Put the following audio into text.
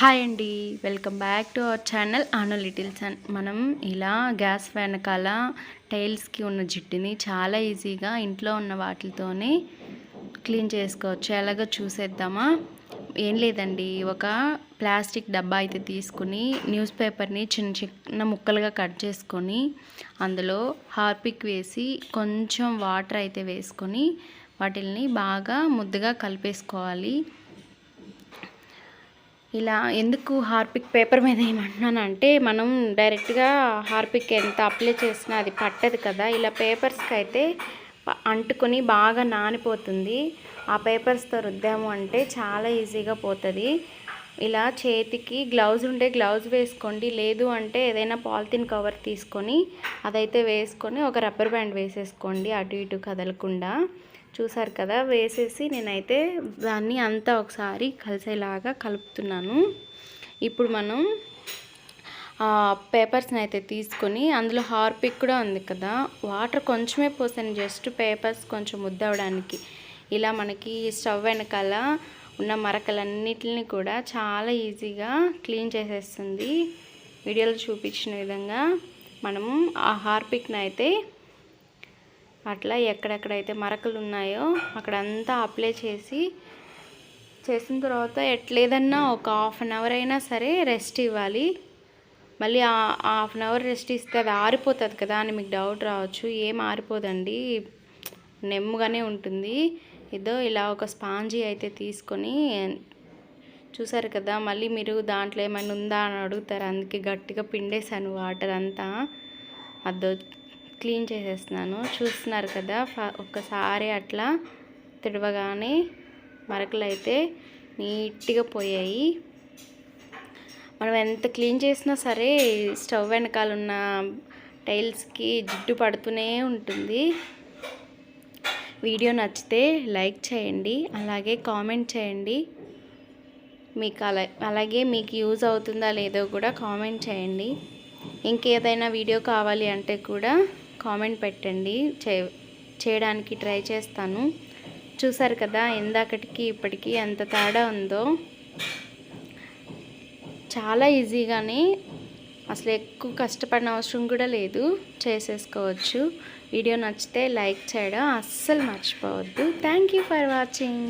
Hi అండి. Welcome back to our channel ఆనో little sun. మనం ఇలా గ్యాస్ వెనకాల టైల్స్కి ఉన్న జిడ్డుని చాలా ఈజీగా ఇంట్లో ఉన్న వాటితోనే క్లీన్ చేసుకోవచ్చు. ఎలాగో చూసేద్దామా? ఏం లేదండి. ఒక ప్లాస్టిక్ డబ్బా అయితే తీసుకుని న్యూస్ పేపర్ని చిన్న చిన్న ముక్కలుగా కట్ చేసుకొని అందులో హార్పిక్ వేసి కొంచెం వాటర్ అయితే వేసుకొని వాటిల్ని బాగా ముద్దగా కలిపేసుకోవాలి. ఇలా ఎందుకు హార్పిక్ పేపర్ మీద ఏమంటున్నానంటే మనం డైరెక్ట్గా హార్పిక్ ఎంత అప్లై చేసినా అది పట్టదు కదా. ఇలా పేపర్స్కి అయితే అంటుకొని బాగా నానిపోతుంది. ఆ పేపర్స్తో రుద్దాము అంటే చాలా ఈజీగా పోతుంది. ఇలా చేతికి గ్లౌజ్ ఉంటే గ్లౌజ్ వేసుకోండి లేదు అంటే ఏదైనా పాలిథిన్ కవర్ తీసుకొని అదైతే వేసుకొని ఒక రబ్బర్ బ్యాండ్ వేసేసుకోండి అటు ఇటు కదలకుండా. చూసారు కదా వేసేసి నేనైతే దాన్ని అంతా ఒకసారి కలిసేలాగా కలుపుతున్నాను. ఇప్పుడు మనం ఆ పేపర్స్ని అయితే తీసుకొని అందులో హార్పిక్ కూడా ఉంది కదా వాటర్ కొంచెమే పోసాను జస్ట్ పేపర్స్ కొంచెం ముద్దవడానికి ఇలా మనకి స్టవ్ వెనకాల ఉన్న మరకలన్నిటిని కూడా చాలా ఈజీగా క్లీన్ చేసేస్తుంది. వీడియోలో చూపించిన విధంగా మనము ఆ హార్పిక్ని అయితే అట్లా ఎక్కడెక్కడైతే మరకలు ఉన్నాయో అక్కడంతా అప్లై చేసి చేసిన తర్వాత ఎట్లేదన్నా ఒక హాఫ్ అన్ అవర్ అయినా సరే రెస్ట్ ఇవ్వాలి. మళ్ళీ హాఫ్ అన్ అవర్ రెస్ట్ ఇస్తే అది ఆరిపోతుంది కదా అని మీకు డౌట్ రావచ్చు. ఏం ఆరిపోదండి. నెమ్ముగానే ఉంటుంది. ఏదో ఇలా ఒక స్పాంజీ అయితే తీసుకొని చూసారు కదా మళ్ళీ మీరు దాంట్లో ఏమైనా ఉందా అని అడుగుతారు. అందుకే గట్టిగా పిండేశాను వాటర్ అంతా. అదో క్లీన్ చేసేస్తున్నాను. చూస్తున్నారు కదా ఫ- ఒక్కసారి అట్లా తిడవగానే మరకలు అయితే నీట్గా పోయాయి. మనం ఎంత క్లీన్ చేసినా సరే స్టవ్ వెనకాల ఉన్న టైల్స్కి జిడ్డు పడుతూనే ఉంటుంది. వీడియో నచ్చితే లైక్ చేయండి అలాగే కామెంట్ చేయండి. మీకు అలా అలాగే మీకు యూజ్ అవుతుందా లేదో కూడా కామెంట్ చేయండి. ఇంకేదైనా వీడియో కావాలి అంటే కూడా కామెంట్ పెట్టండి. చే చేయడానికి ట్రై చేస్తాను. చూసారు కదా ఇందాకటికి ఇప్పటికి ఎంత తేడా ఉందో. చాలా ఈజీగానే అసలు ఎక్కువ కష్టపడిన అవసరం కూడా లేదు. చేసేసుకోవచ్చు. వీడియో నచ్చితే లైక్ చేయడం అస్సలు మర్చిపోవద్దు. Thank you for watching.